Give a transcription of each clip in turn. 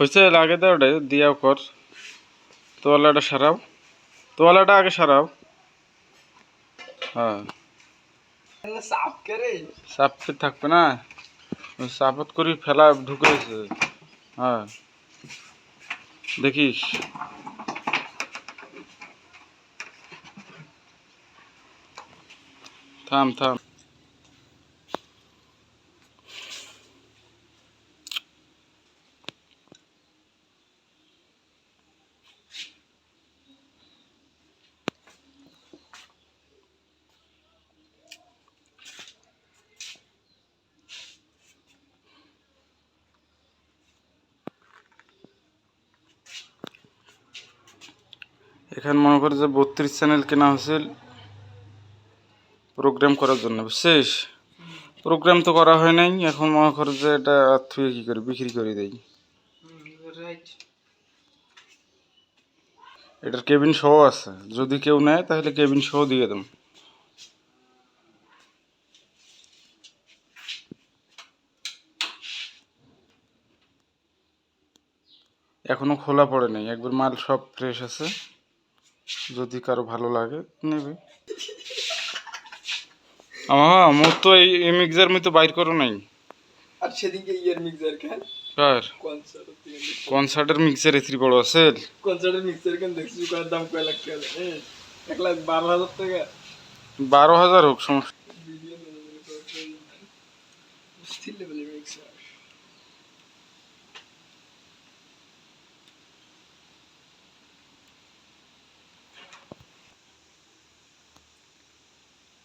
হয়েছে লাগে দাও ওটা দিয়াও কর। তোয়ালাটা সারাও। তোয়ালাটা আগে সারাও। হ্যাঁ। সাফ করে। সাপ থাকবে না? সাপত করে ফেলা ঢুকেছে। হ্যাঁ। দেখিস। থাম থাম। এখানে মনে করে যে বত্রিশ চ্যানেল কেনা হয়েছিল প্রোগ্রাম করার জন্য শেষ প্রোগ্রাম তো করা হয় নাই, এখন মনে করে যে এটা থুয়ে কি করে, বিক্রি করে দেয় এটার কেবিন শো আছে, যদি কেউ নেয় তাহলে কেবিন শো দিয়ে দেব। এখনও খোলা পড়ে নাই, একবার মাল সব ফ্রেশ আছে। যদি কারও ভালো লাগে নেবে। আমার মোর তো এই মিক্সার আমি তো বাইর করো নাই। আর সেদিনকে ইয়ার মিক্সার খান কার? কনসার্ট কনসার্টের মিক্সার এত্রি বড় আছে কনসার্টের মিক্সার কেন দেখছি কয়ের দাম কয় লাখ টাকা হ্যাঁ? এক লাখ বারো হাজার টাকা। বারো হাজার হোক সমস্যা।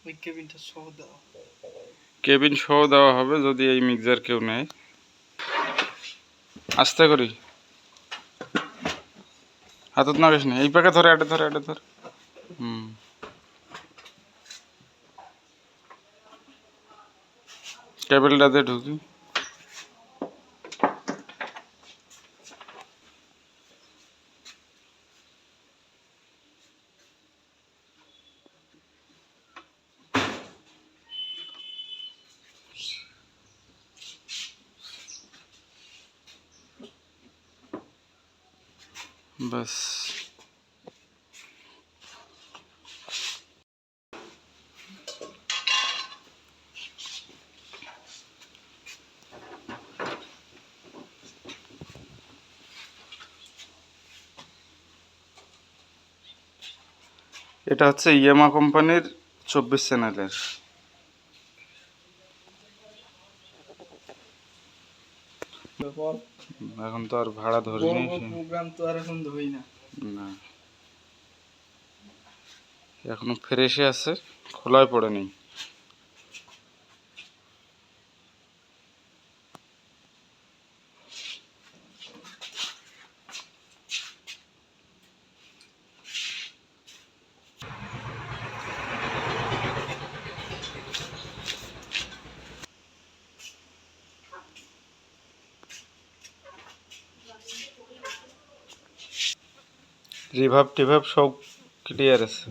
ওই কেবিনটা সহ দেওয়া কেবিন সহ দেওয়া হবে যদি এই মিক্সার কেউ নেয়। আস্তে করি। হাতত নাগিস না। এই পাকে ধরে আটে ধরে আটে ধরে। হুম। কেবিলটাতে ঢুকি। বাস। এটা হচ্ছে ইয়ামা কোম্পানির চব্বিশ চ্যানেলের এখন তো আর ভাড়া ধরিনি প্রোগ্রাম তো আর এখন ধরি না। না। এখনও ফ্রেশে আছে খোলায় পড়েনি রিভাব টিভাব সব ক্লিয়ার আছে।